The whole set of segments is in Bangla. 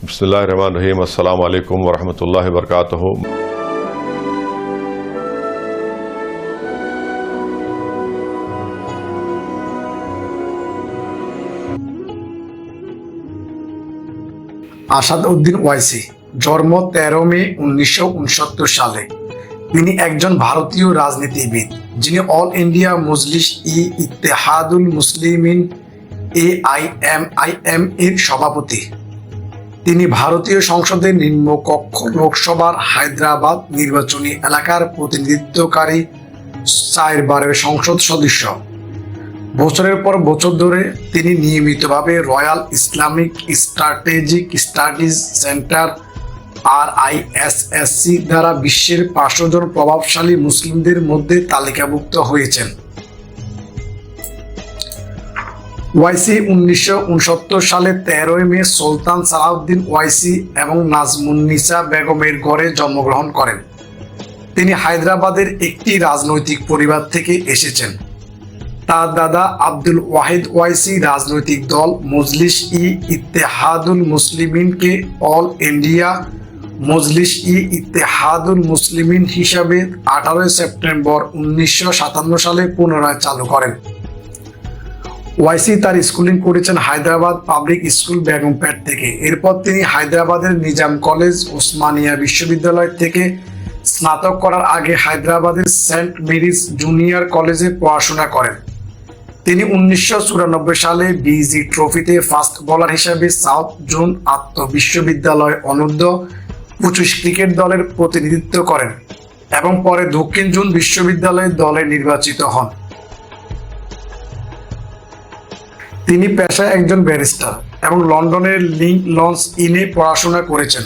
রহমান রহিম আসসালামু আলাইকুম রহমতুল্লাহ বরকাত আসাদ ওয়াইসি, জন্ম তেরো মে উনিশশো উনসত্তর সালে। তিনি একজন ভারতীয় রাজনীতিবিদ, যিনি all India Majlis e Ittehadul Muslimeen A I M I M এর সভাপতি। তিনি ভারতীয় সংসদের নিম্নকক্ষ লোকসভার হায়দ্রাবাদ নির্বাচনী এলাকার প্রতিনিধিত্বকারী চারবারের সংসদ সদস্য। বছরের পর বছর ধরে তিনি নিয়মিতভাবে royal Islamic strategic studies centre আর আইএসএসসি দ্বারা বিশ্বের পাঁচশো জন প্রভাবশালী মুসলিমদের মধ্যে তালিকাভুক্ত হয়েছেন। ওয়াইসি উনিশশো উনসত্তর সালে তেরোই মে সুলতান সালাউদ্দিন ওয়াইসি এবং নাজমুন্নিসা বেগমের ঘরে জন্মগ্রহণ করেন। তিনি হায়দ্রাবাদের একটি রাজনৈতিক পরিবার থেকে এসেছেন। তার দাদা আব্দুল ওয়াহিদ ওয়াইসি রাজনৈতিক দল মজলিস ই ইত্তেহাদুল মুসলিমিনকে অল ইন্ডিয়া মজলিস ই ইত্তেহাদুল মুসলিমিন হিসাবে আঠারোই সেপ্টেম্বর উনিশশো সাতান্ন সালে পুনরায় চালু করেন। ওয়াইসি তার স্কুলিং করেছেন হায়দ্রাবাদ পাবলিক স্কুল বেগমপেট থেকে। এরপর তিনি হায়দ্রাবাদের নিজাম কলেজ, ওসমানিয়া বিশ্ববিদ্যালয় থেকে স্নাতক করার আগে হায়দ্রাবাদের সেন্ট মেরিস জুনিয়র কলেজে পড়াশোনা করেন। তিনি উনিশশো চুরানব্বই সালে বিজি ট্রফিতে ফাস্ট বোলার হিসেবে সাউথ জোন আত্ম বিশ্ববিদ্যালয় অনূর্ধ্ব পঁচিশ ক্রিকেট দলের প্রতিনিধিত্ব করেন এবং পরে দক্ষিণ জুন বিশ্ববিদ্যালয়ের দলে নির্বাচিত হন। তিনি পেশায় একজন ব্যারিস্টার এবং লন্ডনের লিঙ্ক লঞ্চ ইনে পড়াশোনা করেছেন।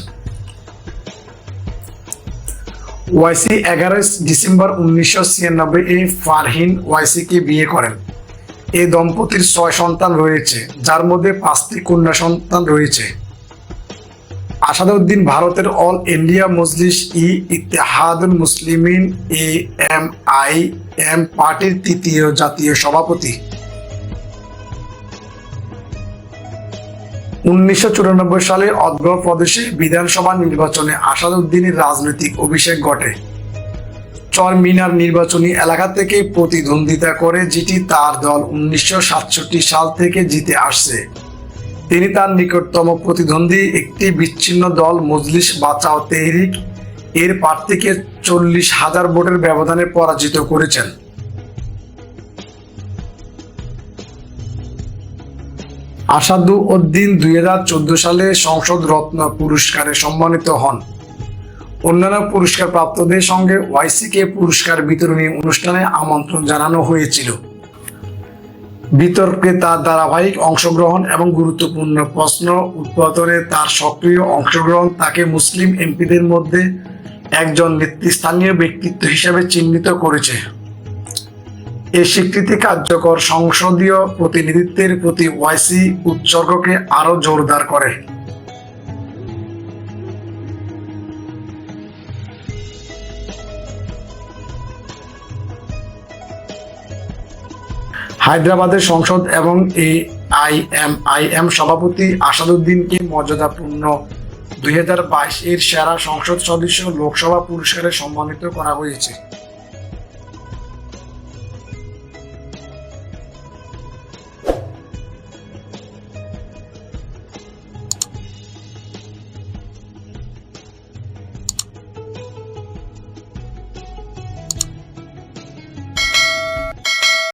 ওয়াইসি এগারোই ডিসেম্বর উনিশশো ছিয়ানব্বই এ ফারহিন ওয়াইসিকে বিয়ে করেন। এই দম্পতির ছয় সন্তান রয়েছে, যার মধ্যে পাঁচটি কন্যা সন্তান রয়েছে। আসাদউদ্দিন ভারতের all India Majlis e Ittehadul Muslimeen A M I M পার্টির তৃতীয় জাতীয় সভাপতি। উনিশশো চুরানব্বই সালে অদ্র প্রদেশে বিধানসভা নির্বাচনে আসাদুদ্দিনের রাজনৈতিক অভিষেক ঘটে। চর মিনার নির্বাচনী এলাকা থেকে প্রতিদ্বন্দ্বিতা করে যেটি তার দল উনিশশো সাতষট্টি সাল থেকে জিতে আসছে। তিনি তার নিকটতম প্রতিদ্বন্দ্বী একটি বিচ্ছিন্ন দল মজলিস বাঁচাও তেহরিক এর প্রার্থীকে চল্লিশ হাজার ভোটের ব্যবধানে পরাজিত করেছেন। আসাদু উদ্দিন দুই হাজার চোদ্দ সালে সংসদ রত্ন পুরস্কারে সম্মানিত হন। অন্যান্য পুরস্কার প্রাপ্তদের সঙ্গে ওয়াইসিকে পুরস্কার বিতরণী অনুষ্ঠানে আমন্ত্রণ জানানো হয়েছিল। বিতর্কে তার ধারাবাহিক অংশগ্রহণ এবং গুরুত্বপূর্ণ প্রশ্ন উদ্বোধনে তার সক্রিয় অংশগ্রহণ তাকে মুসলিম এমপিদের মধ্যে একজন নেতৃস্থানীয় ব্যক্তিত্ব হিসেবে চিহ্নিত করেছে। এই স্বীকৃতি কার্যকর সংসদীয় প্রতিনিধিত্বের প্রতি ওয়াইসি উৎসর্গকে আরও জোরদার করে। হায়দ্রাবাদের সংসদ এবং A I M I M সভাপতি আসাদুদ্দিনকে মর্যাদাপূর্ণ। দুই হাজার বাইশ এর সেরা সংসদ সদস্য লোকসভা পুরস্কারে সম্মানিত করা হয়েছে।